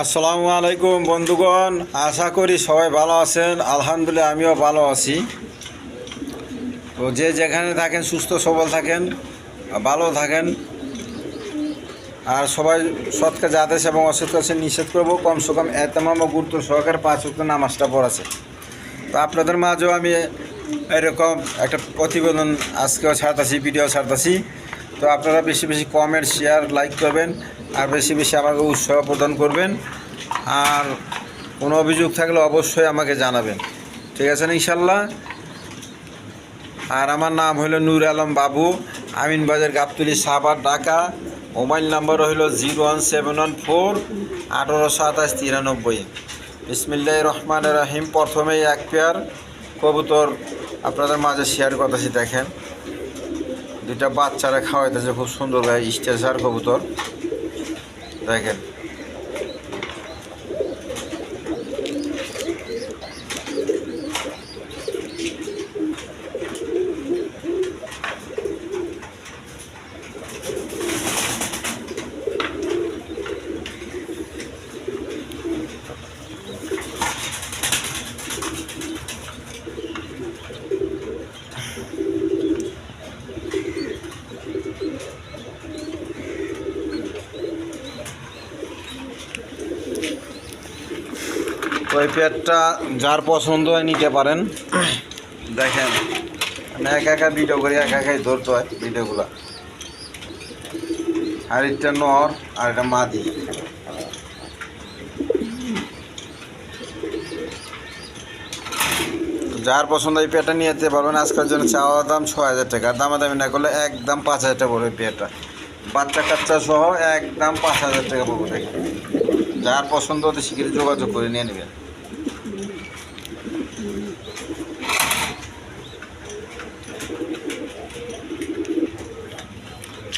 আসসালামু আলাইকুম বন্ধুগণ, আশা করি সবাই ভালো আছেন। আলহামদুলিল্লাহ, আমিও ভালো আছি। তো যে যেখানে থাকেন, সুস্থ সবল থাকেন ভালো থাকেন। আর সবাই সৎ কাজে আদেশ এবং অসৎ কাজে নিষেধ করব। কমসে কম এতমাম ও গুরুত্ব সহকারে পাঁচ উক্ত নামাজটা পড়াছে তো আপনাদের মাঝেও আমি এরকম একটা প্রতিবেদন আজকেও ছাড়তাছি, ভিডিও ছাড়তাছি। তো আপনারা বেশি বেশি কমেন্ট শেয়ার লাইক করবেন আর বেশি বেশি আমাকে উৎসাহ প্রদান করবেন। আর কোনো অভিযোগ থাকলে অবশ্যই আমাকে জানাবেন। ঠিক আছে না ইনশাল্লাহ? আর আমার নাম হলো নূর আলম বাবু আমিনবাজার গাবতলি সাবার ঢাকা। মোবাইল নাম্বার হলো zero one seven one four, আঠারো সাতাশ তিরানব্বই। বিসমিল্লাহ রহমান রাহিম। প্রথমেই এক পেয়ার কবুতর আপনাদের মাঝে শেয়ার করতেছি, দেখেন। দুইটা বাচ্চারা খাওয়াইতেছে খুব সুন্দর ভাই স্টেজার কবুতর। দেখেন। পেয়ারটা যার পছন্দ হয় নিতে পারেন। দেখেন আমি একা একা ভিডিও করি একা একাই ধরতে হয় ভিডিওগুলো আর একটা নর আর একটা মাদি। যার পছন্দ এই পেয়ারটা নিয়ে যেতে পারবেন। আজকের জন্য চাওয়া দাম ছ হাজার টাকা। দামাদামি না করলে একদম পাঁচ হাজার টাকা পড়বে পেয়ারটা। বাচ্চা কাচ্চা সহ একদম পাঁচ হাজার টাকা পড়বে। দেখেন যার পছন্দ হতে শিখিয়ে যোগাযোগ করে নিয়ে নেবেন।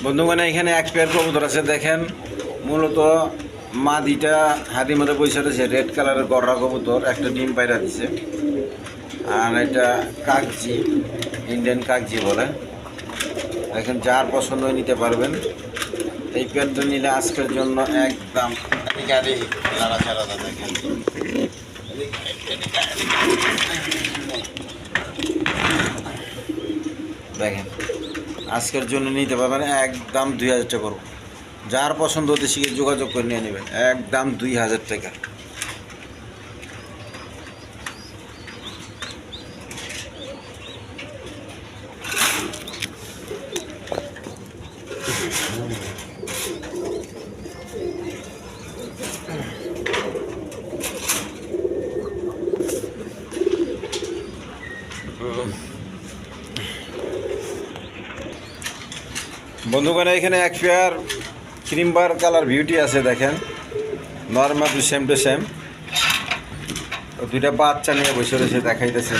বন্ধুগণ, এখানে এক কবুতর আছে, দেখেন। মূলত মাদিটা হাতির মধ্যে বসে রয়েছে রেড কালারের গররা কবুতর, একটা ডিম পায়রা দিছে। আর এটা কাকজি ইন্ডিয়ান কাকজি বলে। দেখেন, যার পছন্দ নিতে পারবেন। এই পেয়ারটা নিলে আজকের জন্য একদম দেখেন। দেখেন আজকের জন্য নিতে পারবেন একদম দুই হাজার টাকা করব। যার পছন্দ হতে শিখে যোগাযোগ করে নিয়ে নেবেন। একদম দুই হাজার টাকা। বন্ধুগণ এখানে এক পেয়ার ক্রিমবার কালার বিউটি আছে, দেখেন। Normal to same to same দুইটা বাচ্চা নিয়ে বসে রয়েছে, দেখাইতেছে।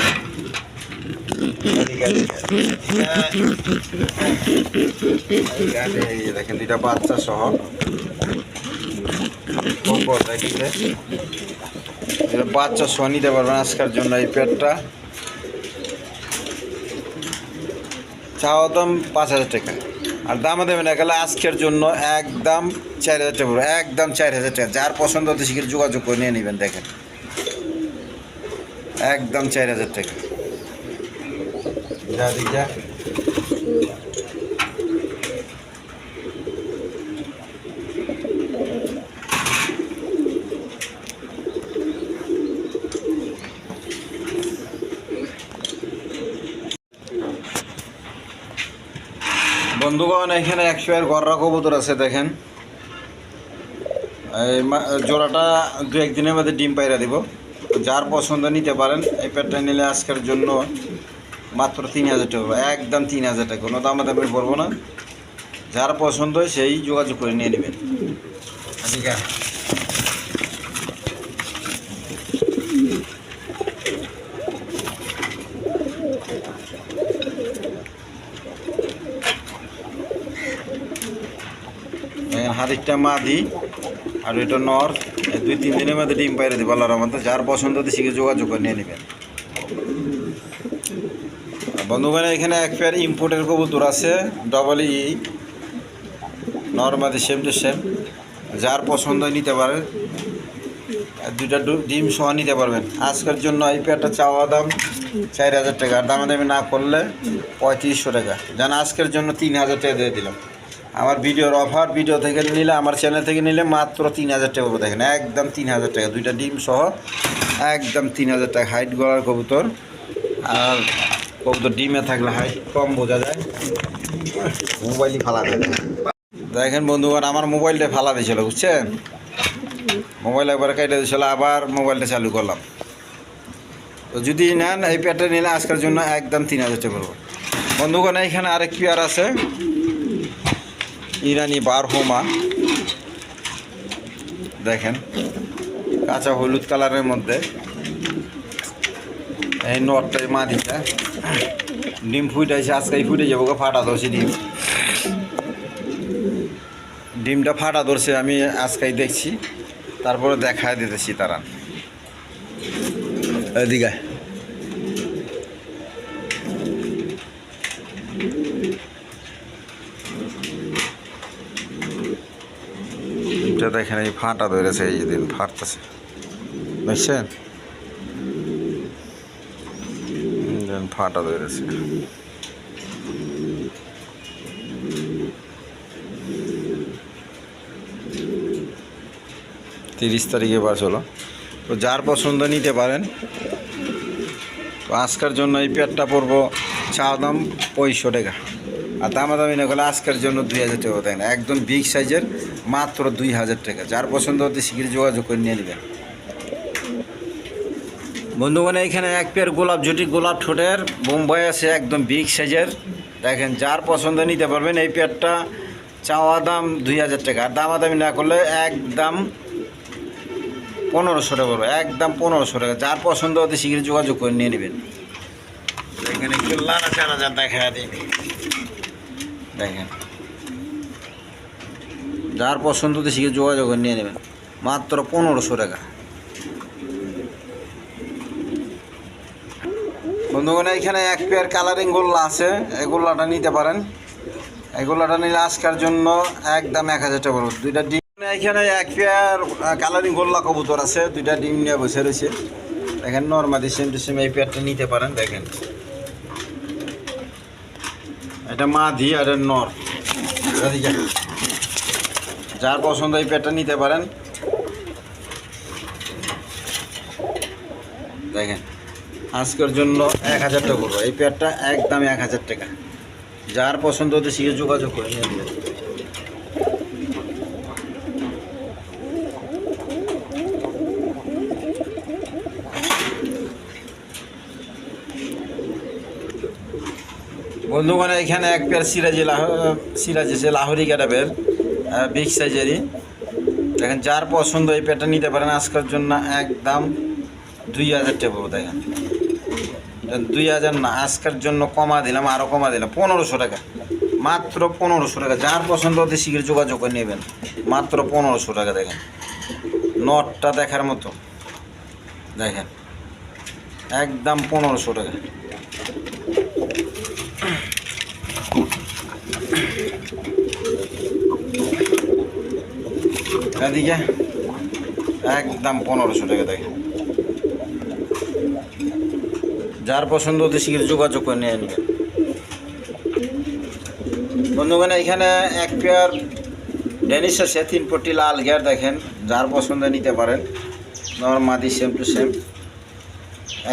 দেখেন, দুইটা বাচ্চা সহ। দুইটা বাচ্চা সহ নিতে পারবেন আজকের জন্য এই পেটটা চাওয়া দাম পাঁচ হাজার টাকা। আর দাম দেবেন গেলে আজকের জন্য একদম চার হাজার টাকা একদম চার হাজার টাকা। যার পছন্দ হতে শিখে যোগাযোগ করে নিয়ে নেবেন, দেখেন। একদম চার হাজার টাকা। যা। বন্ধুগণ, এখানে একশো এর গররা কবুতর আছে, দেখেন। এই জোড়াটা দু একদিনের মধ্যে ডিম পাইরা দিব। যার পছন্দ নিতে পারেন, এই পেটটা নিলে আজকের জন্য মাত্র তিন হাজার টাকা একদম তিন হাজার টাকা, কোনো দামে দামে পড়ব না। যার পছন্দ সেই যোগাযোগ করে নিয়ে নেবেন। আছে। হাতিরটা মাদি আর এটা নর। দুই, তিন দিনের মধ্যে ডিম পাইরে দিব আল্লাহর রহমতে। যার পছন্দ শিখে যোগাযোগ করে নিয়ে নেবেন। বন্ধুগণ, এখানে এক পেয়ার ইম্পোর্টের কবুতর আছে ডবল ই নর্মালি সেম টু সেম যার পছন্দ নিতে দুইটা ডু- ডিম সহ নিতে পারবেন। আজকের জন্য এই পেয়ারটা চাওয়া দাম চার হাজার টাকা। আর দামাদামি না করলে পঁয়ত্রিশশো টাকা। যেন আজকের জন্য তিন হাজার টাকা দিয়ে দিলাম। আমার ভিডিওর অফার ভিডিও থেকে নিলে, আমার চ্যানেল থেকে নিলে মাত্র তিন হাজার টাকা পড়বে দেখেন, একদম তিন হাজার টাকা। দুইটা ডিম সহ একদম তিন হাজার টাকা হাইট গলার কবুতর। আর কবুতর ডিমে থাকলে হাইট কম বোঝা যায়। মোবাইলই ফালা দেখেন বন্ধুগণ, আমার মোবাইলটা ফালা দিয়েছিল, বুঝছেন? মোবাইল একবার কেটে দিয়েছিল, আবার মোবাইলটা চালু করলাম। তো যদি নেন, এই পেয়ারটা নিলে আজকের জন্য একদম তিন হাজার টাকা বন্ধুগণ এখানে আরেক পেয়ার আছে। ইরানি বার হোমা। দেখেন, কাঁচা হলুদ কালারের মধ্যে। এই নটটাই মাদিটা ডিম ফুটাইছে আজকেই ফুটে যাব ফাটা ধরছে ডিম। ডিমটা ফাটা ধরছে, আমি আজকেই দেখছি। তারপরে দেখায় দিতেছি তারা। এদিকে আয়। ডিমটা দেখেন এই ফাটা ধরেছে, এই দিন ফাটতেছে। বুঝছেন? ফাটা ধরেছে। তিরিশ তারিখে বাস হলো। তো যার পছন্দ নিতে পারেন আজকের জন্য এই পেয়ারটা পড়ব চা দাম পঁয়ষো টাকা। আর দামাদামি না করলে আজকের জন্য দুই হাজার টাকা দেয় না। একদম বিগ সাইজের মাত্র দুই হাজার টাকা। যার পছন্দ হতে শীঘ্র যোগাযোগ করে নিয়ে নেবেন। বন্ধুগণ, এখানে এক পেয়ার গোলাপ জুটি গোলাপ ঠোঁটের বোম্বাই আছে, একদম বিগ সাইজের দেখেন, যার পছন্দ নিতে পারবেন এই পেয়ারটা চাওয়া দাম দুই হাজার টাকা। আর দামাদামি না করলে একদম পনেরোশো টাকা পড়বে একদম পনেরোশো টাকা। যার পছন্দ হতে শীঘ্র যোগাযোগ করে নিয়ে নেবেন। এখানে একটু লানা চানা যা দেখা দিই দেখেন। যার পছন্দ শীঘ্র যোগাযোগ নিয়ে নেবেন। মাত্র পনেরোশো টাকা। বন্ধুগণ এখানে এক পেয়ার কালারিং গোল্লা আছে। এই গোল্লাটা নিতে পারেন। এই গোল্লাটা নিলে আজকের জন্য একদম এক হাজার টাকা পড়বে। দুইটা ডিম এখানে এক পেয়ার কালারিং গোল্লা কবুতর আছে। দুইটা ডিম নিয়ে বসে রয়েছে। দেখেন নর্মালি সেম টু সেম এই পেয়ারটা নিতে পারেন। দেখেন। এটা মাধি আর নর। যার পছন্দ এই পেটটা নিতে পারেন। দেখেন, আজকের জন্য এক হাজার টাকা করব। এই পেয়ারটা একদম এক হাজার টাকা। যার পছন্দ হতে শিখে যোগাযোগ করে নিয়ে। বন্ধুগণ, এখানে এক পেয়ার সিরাজি সিরাজ আছে লাহোরি ক্যাটাবের বিগ সাইজেরই দেখেন, যার পছন্দ এই পেয়ারটা নিতে পারেন, আজকের জন্য একদম দুই হাজার টাকা দেখেন, দুই হাজার না, আজকের জন্য কমা দিলাম আরও কমা দিলাম, পনেরোশো টাকা। মাত্র পনেরোশো টাকা। যার পছন্দ অতি শীঘ্র যোগাযোগ করে নেবেন। মাত্র পনেরোশো টাকা, দেখেন। নটটা দেখার মতো। দেখেন, একদম পনেরোশো টাকা। এদিকে একদম পনেরোশো টাকা দেখেন। যার পছন্দ হতে শীঘ্র যোগাযোগ করে নিয়ে নেবেন বন্ধুগণ, এখানে এক পেয়ার ডেনিস আছে তিন পট্টি লাল গিয়ার দেখেন, যার পছন্দ নিতে পারেন। নর্মাদি সেম টু সেম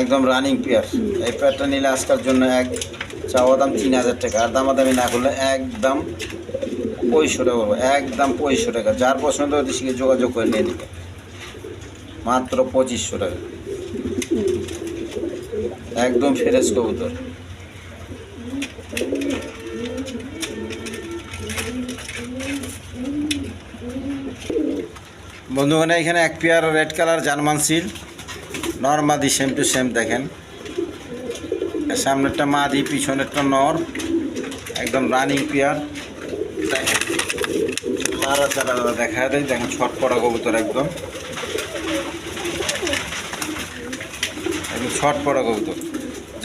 একদম রানিং পেয়ার এই পেয়ারটা নিলে আজকের জন্য এক চাওয়া দাম তিন হাজার টাকা। আর দামাদামি না করলে একদম পঁয়ষো টাকা পড়বে একদম পঁয়ষো টাকা। যার পছন্দ হতে শীঘ্র যোগাযোগ করে নিয়ে নেবে। মাত্র পঁচিশশো টাকা। একদম ফ্রেশ কবুতর। বন্ধুগণ, এখানে এক পেয়ার রেড কালার জার্মান সিল। নর্মাদি সেম টু সেম, দেখেন। সামনেরটা মাদি, পিছনেরটা নর। একদম রানিং পেয়ার। দেখা দেয়, দেখেন ছট পড়া কবুতর একদম। একদম ছট পড়া কবুতর।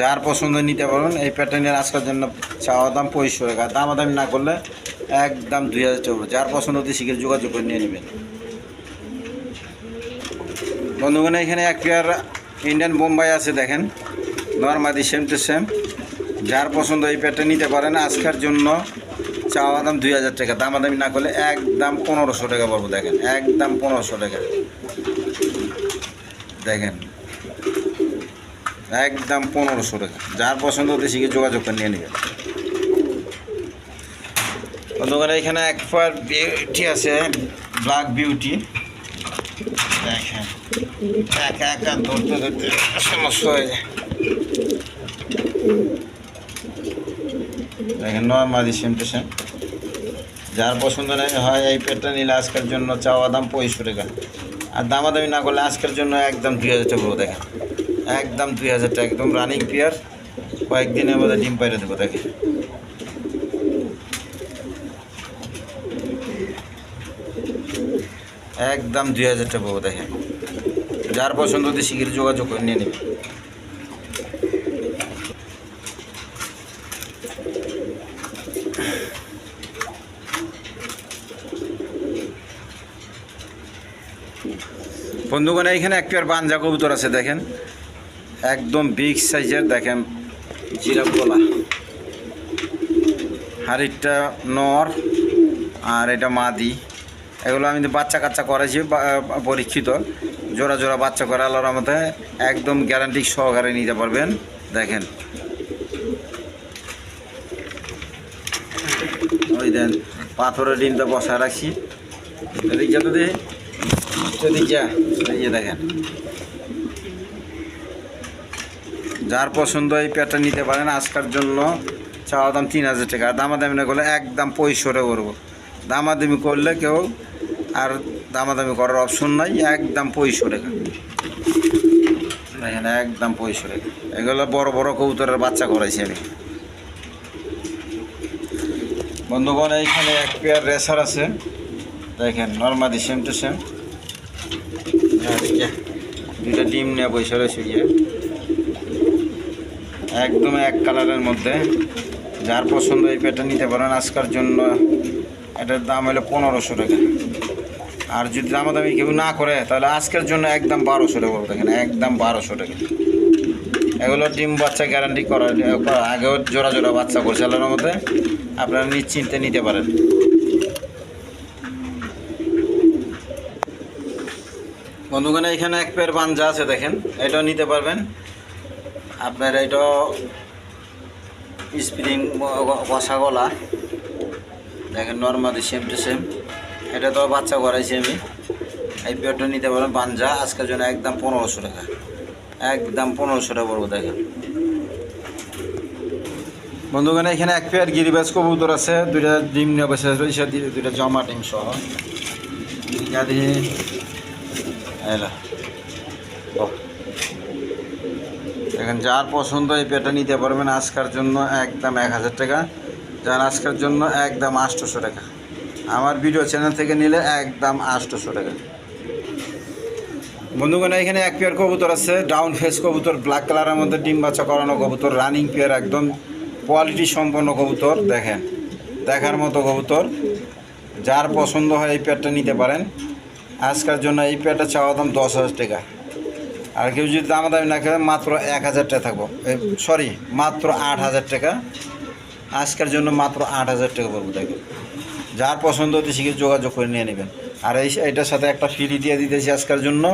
যার পছন্দ নিতে পারবেন, এই প্যাটার্নের আজকের জন্য চাওয়া দাম পঁয়ষট্টি টাকা। দামাদামি না করলে একদম দুই হাজার টাকা যার পছন্দ হতে শীঘ্র যোগাযোগ করে নিয়ে নেবেন। বন্ধুগণ, এখানে এক পেয়ার ইন্ডিয়ান বোম্বাই আছে, দেখেন। নর্মাদি সেম টু সেম যার পছন্দ এই পেয়ারটা নিতে পারেন। আজকের জন্য চাওয়া দাম দুই হাজার টাকা, দামাদামি না করলে একদম পনেরোশো টাকা পড়ব, দেখেন, একদম পনেরোশো টাকা। দেখেন, একদম পনেরোশো টাকা। যার পছন্দ শিখে যোগাযোগ করে নিয়ে নেবেন বন্ধুগণ এখানে এক পেয়ার বিউটি আছে ব্ল্যাক বিউটি দেখেন, একা একা ধরতে ধরতে সমস্যা হয়ে যায়। দেখেন নর্মালি সেম টু সেম যার পছন্দ নেই, হয় এই পেটটা নিলে আজকের জন্য চাওয়া দাম পঁয়ষট্টি টাকা। আর দামাদামি না করলে আজকের জন্য একদম দুই হাজার টাকা দেবো দেখেন একদম দুই হাজার টাকা, একদম রানিং পেয়ার কয়েকদিনের মধ্যে ডিম পাইরে দেবো দেখেন একদম দুই হাজার টাকা পাবো দেখেন যার পছন্দ হতে শিখির যোগাযোগ করে নিয়ে নেবে। বন্ধুগণ এখানে এক পেয়ার বাঞ্জা কবুতর আছে, দেখেন। একদম বিগ সাইজের, দেখেন জিরাফ গলা। হাড়িটা নর আর এটা মাদি। এগুলো আমি বাচ্চা কাচ্চা করেছি পরীক্ষিত। জোড়া জোড়া বাচ্চা করে আল্লাহর মধ্যে একদম গ্যারান্টি সহকারে নিতে পারবেন, দেখেন। ওই দেন, পাথরের ডিমটা বসায় রাখছি। এদিক যা তো যা, এই যে দেখেন। যার পছন্দ এই পেয়ারটা নিতে পারেন, আজকার জন্য চাওয়া দাম তিন হাজার টাকা। আর দামাদামি না করলে একদম পঁয়ষট্টি করব। দামাদামি করলে কেউ আর দামাদামি করার অপশন নাই, একদম পঁয়ষট্টি টাকা। দেখেন, একদম টাকা। এগুলো বড় বড় কবুতরের বাচ্চা করাইছি আমি। বন্ধুগণ, এইখানে এক পেয়ার রেসার আছে। দেখেন, নর্মাদি সেম টু সেম দুইটা ডিম নিয়ে রয়েছে গিয়ে। একদম এক কালারের মধ্যে। যার পছন্দ এই পেটা নিতে পারেন, আজকার জন্য এটার দাম হলো পনেরোশো টাকা। আর যদি দামাদামি কেউ না করে, তাহলে আজকের জন্য একদম বারোশো টাকা দেখেন একদম বারোশো টাকা। এগুলো ডিম বাচ্চা গ্যারান্টি করা আগেও জোড়া জোড়া বাচ্চা করছে মধ্যে আপনারা নিশ্চিন্তে নিতে পারেন। বন্ধুগণ, এখানে এক পেয়ার বাঞ্জা আছে, দেখেন। এটাও নিতে পারবেন। আপনার এটা স্প্রিং বসা গলা। দেখেন নর্মালি সেম টু সেম এটা তো বাচ্চা করাইছি আমি। এই পেয়ারটা নিতে পারবেন পাঞ্জা। আজকের জন্য একদম পনেরোশো টাকা। একদম পনেরোশো টাকা পড়ব, দেখেন। বন্ধুগণ, এখানে এক পেয়ার গিরিবাজ কবুতর আছে। দুইটা ডিম নিয়ে বসে দুইটা জমা ডিম সহ। দেখেন যার পছন্দ এই পেটা নিতে পারবেন আজকার জন্য একদম এক হাজার টাকা। যার আজকের জন্য একদম আটশোশো টাকা। আমার ভিডিও চ্যানেল থেকে নিলে একদম আটশোশো টাকা। বন্ধুগণ, এখানে এক পেয়ার কবুতর আছে ডাউন ফেস কবুতর ব্ল্যাক কালারের মধ্যে ডিম বাচ্চা করানো কবুতর রানিং পেয়ার একদম কোয়ালিটি সম্পন্ন কবুতর, দেখেন। দেখার মতো কবুতর। যার পছন্দ হয় এই পেয়ারটা নিতে পারেন। আজকের জন্য এই পেয়ারটা চাওয়া দাম দশ হাজার টাকা। আর কেউ যদি দামা দামি না খেলে মাত্র এক হাজার টাকা থাকব। সরি মাত্র আট হাজার টাকা। আজকের জন্য মাত্র আট হাজার টাকা পড়ব, দেখেন। যার পছন্দ হতে শিখে যোগাযোগ করে নিয়ে নেবেন। আর এই এটার সাথে একটা ফ্রি দিয়ে দিতেছি আজকের জন্য।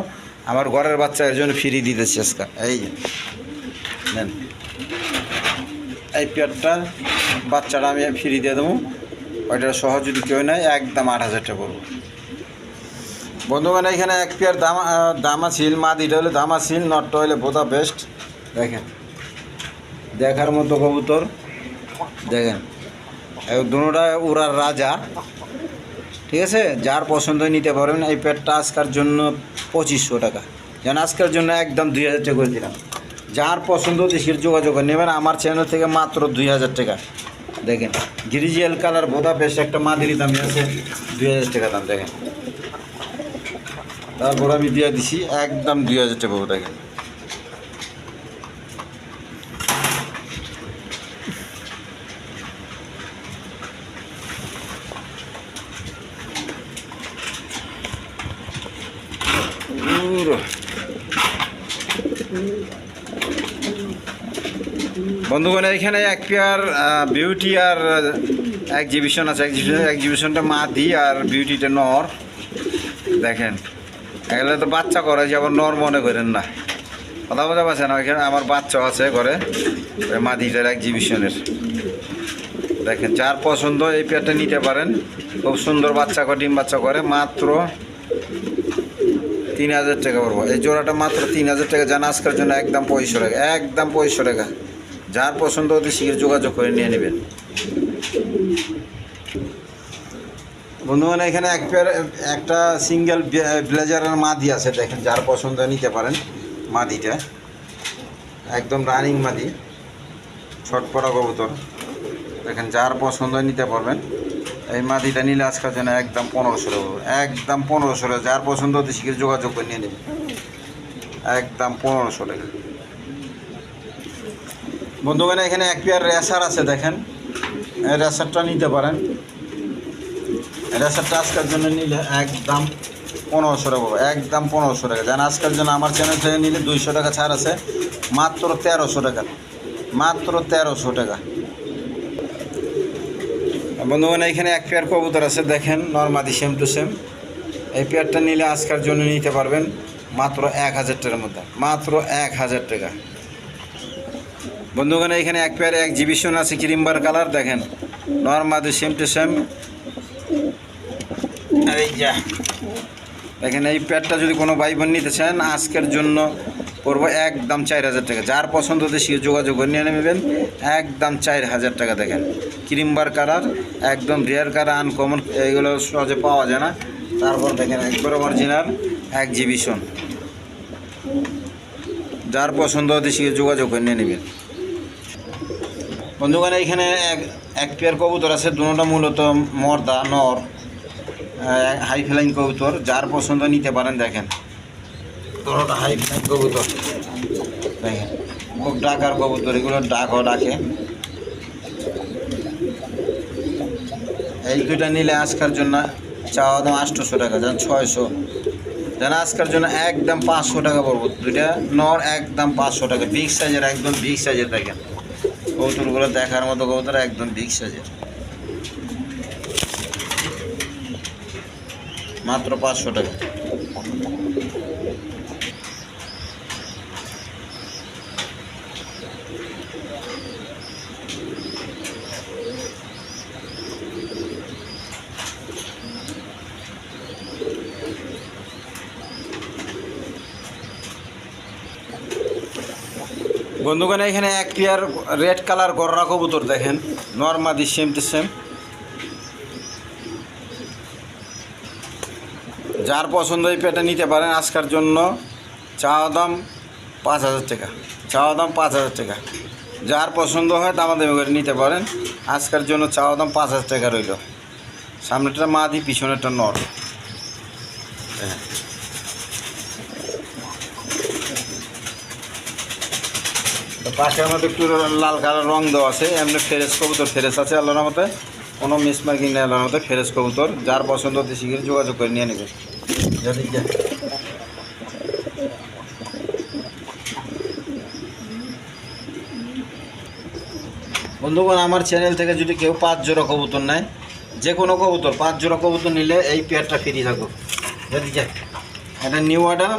আমার ঘরের বাচ্চা এর জন্য ফ্রি দিতেছি আজকে। এই নেন। এই পেয়ারটা বাচ্চাটা আমি ফ্রি দিয়ে দেবো। ওইটা সহ যদি কেউ নেয়, একদম আট হাজার টাকা পড়ব। বন্ধুগণ এখানে এক পেয়ার দামা আহ, দামা ছিল মাদিটা হলে দামা ছিল নটটা হলে বোধা বেস্ট দেখেন দেখার মতো কবুতর। দেখেন দুটা উড়ার রাজা। ঠিক আছে? যার পছন্দ নিতে পারবেন। এই পেটটা আজকার জন্য পঁচিশশো টাকা। যেন আজকের জন্য একদম দুই হাজার টাকা করে দিলাম। যার পছন্দ দেশের যোগাযোগ নেবেন। আমার চ্যানেল থেকে মাত্র দুই হাজার টাকা। দেখেন গ্রিজিয়াল কালার বোধা বেশ একটা মাদিরি দামি আছে দুই হাজার টাকা দাম। দেখেন তারপর আমি দিয়ে দিছি একদম দুই হাজার টাকা দেখেন বন্ধুগণ, এখানে এক পেয়ার বিউটি আর এক্সিবিশন আছে। এক্সিবিশন এক্সিবিশনটা মাদি আর বিউটিটা নর। দেখেন। এগুলো তো বাচ্চা করে, যে আবার নর মনে করেন না। কথা বোঝা পারছে না এখানে আমার বাচ্চা আছে ঘরে মাদিটার এক্সিবিশনের দেখেন, যার পছন্দ এই পেয়ারটা নিতে পারেন। খুব সুন্দর বাচ্চা করে, ডিম বাচ্চা করে, মাত্র তিন হাজার টাকা পড়ব। এই জোড়াটা মাত্র তিন হাজার টাকা। জানা, আজকের জন্য একদম পঁয়ষো টাকা, একদম পঁয়ষো টাকা। যার পছন্দ অতি শীঘ্র যোগাযোগ করে নিয়ে নেবেন। বন্ধুগণ, এখানে এক পেয়ার, একটা সিঙ্গেল ব্লেজারের মাদি আছে, দেখেন, যার পছন্দ নিতে পারেন মাদিটা। একদম রানিং মাদি ছটপড়া কবুতর। দেখেন, যার পছন্দ নিতে পারবেন, এই মাদিটা নিলে আজকের জন্য একদম পনেরোশো একদম পনেরোশো যার পছন্দ অতি শীঘ্র যোগাযোগ করে নিয়ে নেবেন। একদম পনেরোশো টাকা বন্ধুগণ, এখানে এক পেয়ার রেসার আছে, দেখেন। রেসারটা নিতে পারেন। রেসারটা আজকের জন্য নিলে একদম পনেরোশো টাকা। একদম পনেরোশো টাকা। জান আজকের জন্য আমার চ্যানেল থেকে নিলে দুইশো টাকা ছাড় আছে, মাত্র তেরোশো টাকা, মাত্র তেরোশো টাকা। বন্ধুগণ, এখানে এক পেয়ার কবুতর আছে, দেখেন নর্মাদি সেম টু সেম এই পেয়ারটা নিলে আজকের জন্য নিতে পারবেন মাত্র এক হাজার টাকার মধ্যে, মাত্র এক হাজার টাকা। বন্ধুগণ, এখানে এক পেয়ার এক্সিবিশন আছে ক্রিম্বার কালার দেখেন নর্মাদি সেম টু সেম এই দেখেন, এই প্যাডটা যদি কোনো ভাই বোন নিতে চান, আজকের জন্য পড়ব একদম চার হাজার টাকা। যার পছন্দ হতে সে যোগাযোগ করে নিয়ে নেবেন। একদম চার হাজার টাকা, দেখেন। ক্রিমবার কালার, একদম রেয়ার কালার আনকমন এইগুলো সহজে পাওয়া যায় না। তারপর দেখেন, একবারে অরিজিনাল এক্সিবিশন যার পছন্দ হতে সে যোগাযোগ করে নিয়ে নেবেন। বন্ধুগণ এখানে এক এক পেয়ার কবুতর আছে দুটোটা মূলত মর্দা, নর। হাই ফ্লাইং কবুতর, যার পছন্দ নিতে পারেন, দেখেন। দুটোটা হাই ফ্লাইং কবুতর। দেখেন, খুব ডাকার কবুতর, এগুলো ডাকও ডাকে। এই দুইটা নিলে আজকের জন্য চাওয়া দাম আটশোশো টাকা যেন ছয়শো। যেন আজকের জন্য একদম পাঁচশো টাকা পড়ব। দুইটা নর একদম পাঁচশো টাকা, বিগ সাইজের, একদম বিগ সাইজের, দেখেন। কবুতরগুলো দেখার মতো কবুতর, একদম বিগ সাইজের। মাত্র পাঁচশো টাকা। বন্ধুগণ, এখানে এক পেয়ার রেড কালার গররা কবুতর দেখেন। নর্মাদি সেম টু সেম যার পছন্দ এই পেটা নিতে পারেন আজকার জন্য চাওয়া দাম পাঁচ হাজার টাকা। চাওয়া দাম পাঁচ হাজার টাকা। যার পছন্দ হয় দামা দামি করে নিতে পারেন। আজকার জন্য চাওয়া দাম পাঁচ হাজার টাকা রইল। সামনেটা মাদি পিছনেরটা নর। পাশের মধ্যে একটু লাল কালার রং দেওয়া আছে, এমনি ফেরেস কবুতর ফেরেস আছে আল্লাহর মতে কোনো মিস মার্কিং নেই আল্লাহর মতে ফেরেস কবুতর। যার পছন্দ হতে শিখে যোগাযোগ করে নিয়ে নেবে। বন্ধুগণ, আমার চ্যানেল থেকে যদি কেউ পাঁচ জোড়া কবুতর নেয় যে কোনো কবুতর, পাঁচ জোড়া কবুতর নিলে এই পেয়ারটা ফ্রি থাকো এটা নিউ অর্ডার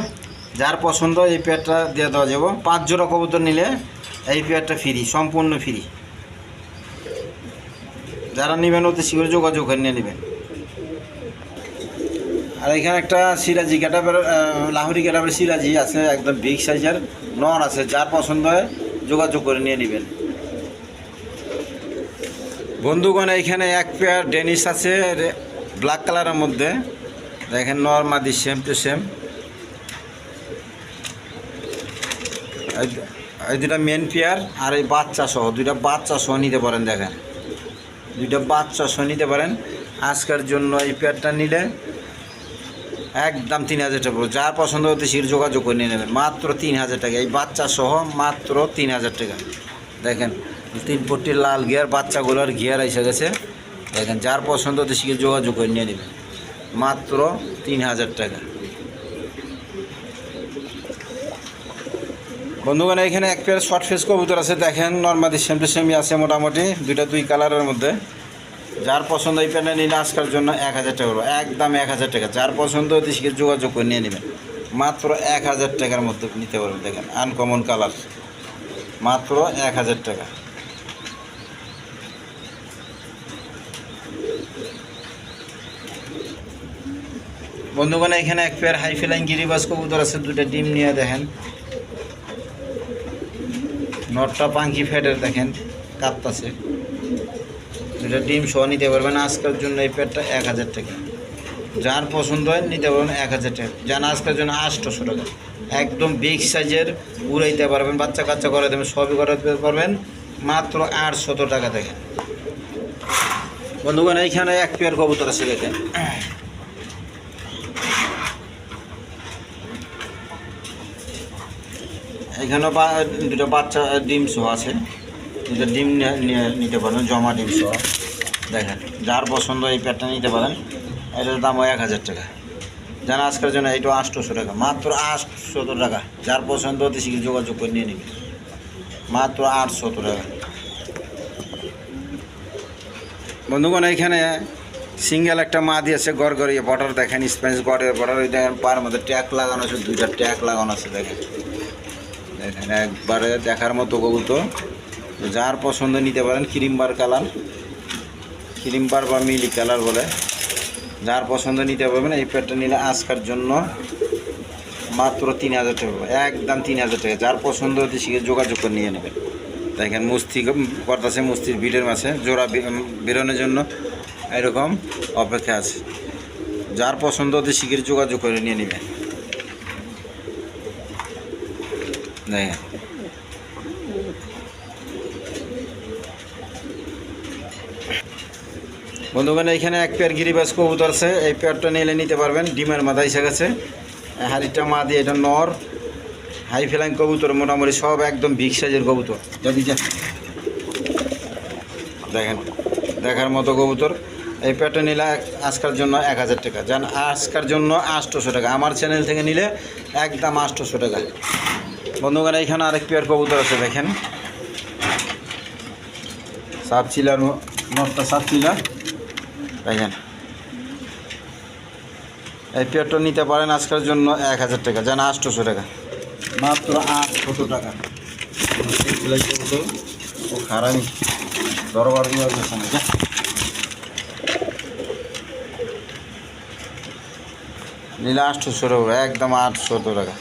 যার পছন্দ এই পেয়ারটা দিয়ে দেওয়া যাব। পাঁচ জোড়া কবুতর নিলে এই পেয়ারটা ফ্রি সম্পূর্ণ ফ্রি যারা নেবেন ওতে শীঘ্র যোগাযোগ করে নিয়ে নেবেন। আর এখানে একটা সিরাজি ক্যাটাবের লাহোরি ক্যাটাবের সিরাজি আছে, একদম বিগ সাইজের নর আছে, যার পছন্দ হয় যোগাযোগ করে নিয়ে নেবেন। বন্ধুগণ এইখানে এক পেয়ার ডেনিস আছে ব্ল্যাক কালারের মধ্যে। দেখেন নর মাদি সেম টু সেম এই দুটা মেন পেয়ার আর এই বাচ্চা সহ, দুইটা বাচ্চা সহ নিতে পারেন, দেখেন। দুইটা বাচ্চা সহ নিতে পারেন। আজকের জন্য এই পেয়ারটা নিলে একদম তিন হাজার টাকা পড়বে। যার পছন্দ হতে সেটা যোগাযোগ করে নিয়ে নেবেন মাত্র তিন হাজার টাকা। এই বাচ্চা সহ মাত্র তিন হাজার টাকা। দেখেন, তিন পট্টির লাল গিয়ার বাচ্চাগুলোর গিয়ার এসে গেছে। দেখেন, যার পছন্দ হতে সেটা যোগাযোগ করে নিয়ে নেবেন মাত্র তিন হাজার টাকা। বন্ধুগণ, এখানে এক পেয়ার শর্ট ফেস কবুতর আছে। দেখেন নর্মাদি সেম টু সেমই আছে মোটামুটি। দুইটা দুই কালারের মধ্যে। যার পছন্দ এই প্যান্টটা নিলে আজকের জন্য এক হাজার টাকা করব। একদম এক হাজার টাকা। যার পছন্দ ওদেরকে যোগাযোগ করে নিয়ে নেবেন। মাত্র এক হাজার টাকার মধ্যে নিতে পারবেন। দেখেন আনকমন কালার মাত্র এক হাজার টাকা। বন্ধুগণ, এখানে এক পেয়ার হাই ফেলাইন গিরিবাস কবুতর আছে। দুটা ডিম নিয়ে দেখেন। নটটা পাঙ্কি ফ্যাটের দেখেন। কাঁপতাছে। দুটা ডিম সহ নিতে পারবেন। আজকের জন্য এই পেয়ারটা এক হাজার টাকা। যার পছন্দ হয় নিতে পারবেন এক হাজার টাকা। যান আজকের জন্য আটশোশো টাকা। একদম বিগ সাইজের উড়াইতে পারবেন, বাচ্চা কাচ্চা করে দেবেন, সবই করাতে পারবেন। মাত্র আটশত টাকা থেকে। বন্ধুগণ, এইখানে এক পেয়ার কবুতর আছে, দেখেন। এখানেও দুটো বাচ্চা, ডিম সহ আছে। দুটো ডিম নিয়ে নিতে পারবেন, জমা ডিম সহ। দেখেন, যার পছন্দ এই প্যাডটা নিতে পারেন, এটার দাম হয় এক হাজার টাকা। যেন আজকের জন্য এইটা আটশোশো টাকা, মাত্র আটশত টাকা। যার পছন্দ হতে শীঘ্র যোগাযোগ করে নিয়ে নিবি। মাত্র আটশত টাকা। বন্ধুগণ, এইখানে সিঙ্গেল একটা মা দিয়েছে গড় গড়িয়ে বর্ডার দেখেন স্পেন্স গড়ের বর্ডার ওই দেখেন, পার মধ্যে ট্যাক লাগানো আছে, দুইটা ট্যাক লাগানো আছে, দেখেন। দেখেন, একবারে দেখার মতো কবুতর। যার পছন্দ নিতে পারেন ক্রিমবার কালার। ক্রিমবার বা মিলি কালার বলে। যার পছন্দ নিতে পারবেন এই প্যাডটা নিলে আজকার জন্য মাত্র তিন হাজার টাকা। একদম তিন হাজার টাকা। যার পছন্দ হতে শিখে যোগাযোগ করে নিয়ে নেবেন দেখেন মুস্তি করতেছে মুস্তির ভিড়ের মাঝে। জোড়া বেরোনোর জন্য এরকম অপেক্ষা আছে। যার পছন্দ হতে শিখে যোগাযোগ করে নিয়ে নেবেন দেখেন। বন্ধুগণ এখানে এক পেয়ার গিরিবাস কবুতর আছে। এই পেয়ারটা নিলে নিতে পারবেন। ডিমের মাথা এসে গেছে। হাড়িটা মা দিয়ে এটা নর। হাই ফেলাইং কবুতর, মোটামুটি সব একদম বিগ সাইজের কবুতর। যদি দেখেন, দেখার মতো কবুতর। এই পেয়ারটা নিলে আজকার জন্য এক হাজার টাকা। যান আজকার জন্য আটশোশো টাকা। আমার চ্যানেল থেকে নিলে একদম আটশোশো টাকা। বন্ধুগণ, এইখানে আরেক পেয়ার কবুতর আছে, দেখেন। সাপ চিলার নটটা সাপ চিলা দেখেন। এই পেয়ারটা নিতে পারেন আজকের জন্য এক হাজার টাকা যেন আটশোশো টাকা। মাত্র আটশোশো টাকা। ও খারাপ দরবার দিয়ে নিলে আটশোশো টাকা একদম আটশো টাকা।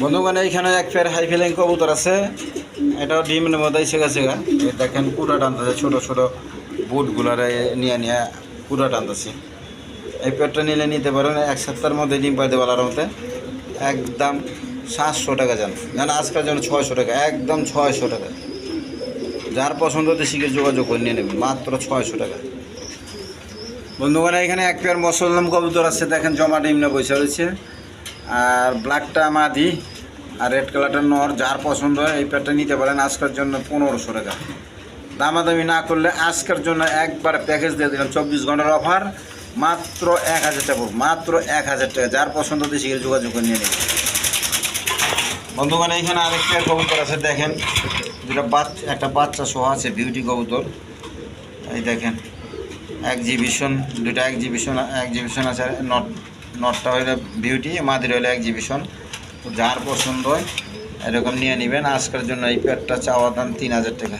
বন্ধুগণ, এইখানে এক ফের হাই ফিলিং কবুতর আছে। এটাও ডিমের মধ্যে এসে গেছে গা দেখেন কুড়া টানতেছে, ছোটো ছোটো বুটগুলারে নিয়ে নিয়ে কুড়া টানতেছে। এই পেটটা নিলে নিতে পারেন, এক সপ্তাহের মধ্যে ডিম পাইতে পারার মধ্যে একদম সাতশো টাকা যান। জান আজকাল যেন ছয়শো টাকা, একদম ছয়শো টাকা। যার পছন্দ হতে শিখে যোগাযোগ করে নিয়ে নেবেন, মাত্র ছয়শো টাকা। বন্ধুগণ এখানে এক পেয়ার মুসলমান কবুতর আছে, দেখেন জমা ডিম না বসে রয়েছে। আর ব্ল্যাকটা মাদি আর রেড কালারটা নর, যার পছন্দ হয় এই প্যাডটা নিতে পারেন আজকের জন্য পনেরোশো টাকা। দামাদামি না করলে আজকের জন্য একবার প্যাকেজ দিয়ে দিলাম চব্বিশ ঘণ্টার অফার মাত্র এক হাজার টাকা মাত্র এক হাজার টাকা। যার পছন্দ দিয়ে সেখানে যোগাযোগ করে নিয়ে নেবে। বন্ধুগণ, এইখানে আরেক পেয়ার কবুতর আছে, দেখেন। দুটা বাচ্চা, একটা বাচ্চা সহ আছে বিউটি কবুতর। এই দেখেন এক্সিবিশন দুটা এক্সিবিশন এক্সিবিশন আছে, নট নটটা হইলে বিউটি মাদির হইলে এক্সিবিশন তো যার পছন্দ হয়, এরকম নিয়ে নেবেন। আজকের জন্য এই প্যাডটা চাওয়া দাম তিন হাজার টাকা।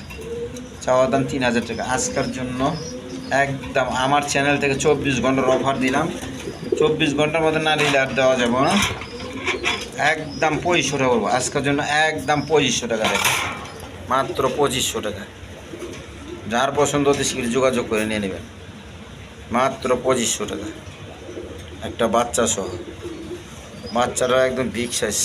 চাওয়া দাম তিন হাজার টাকা। আজকের জন্য একদম আমার চ্যানেল থেকে চব্বিশ ঘণ্টার অফার দিলাম। চব্বিশ ঘণ্টার মধ্যে না নিলে আর দেওয়া যাবে না। একদম পঁচিশশো টাকা করব আজকের জন্য একদম পঁচিশশো টাকা দেবে মাত্র পঁচিশশো টাকা। যার পছন্দ হতে শীঘ্র যোগাযোগ করে নিয়ে নেবেন। মাত্র পঁচিশশো টাকা। একটা বাচ্চা সহ। বাচ্চারা একদম বিগ সাইজ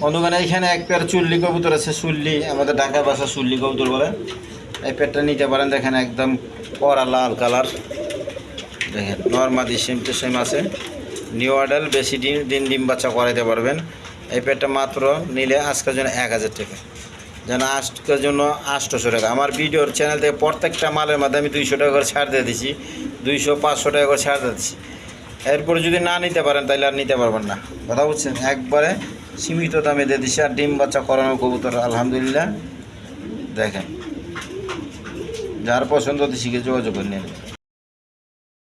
বন্ধুগণ, এইখানে এক পেয়ার চুল্লি কবুতর আছে, চুল্লি, আমাদের ঢাকা বাসা চুল্লি কবুতর বলে। এই পেয়ারটা নিতে পারেন, দেখেন একদম কড়া লাল কালার। দেখেন, নর্মাদি সেম টু সেম আছে। নিউ অর্ডার বেশি দিন দিন ডিম বাচ্চা করাইতে পারবেন। এই পেটটা মাত্র নিলে আজকের জন্য এক হাজার টাকা। যেন আজকের জন্য আটশোশো টাকা। আমার ভিডিওর চ্যানেল থেকে প্রত্যেকটা মালের মধ্যে আমি দুইশো টাকা করে ছাড় দিয়ে দিছি। দুইশো, পাঁচশো টাকা করে ছাড় দিয়ে দিচ্ছি এরপরে যদি না নিতে পারেন তাহলে আর নিতে পারবেন না। কথা বুঝছেন? একবারে সীমিত দামে দিয়ে দিচ্ছি আর ডিম বাচ্চা করানো কবুতর, আলহামদুলিল্লাহ। দেখেন, যার পছন্দ শিখে যোগাযোগ করে নেন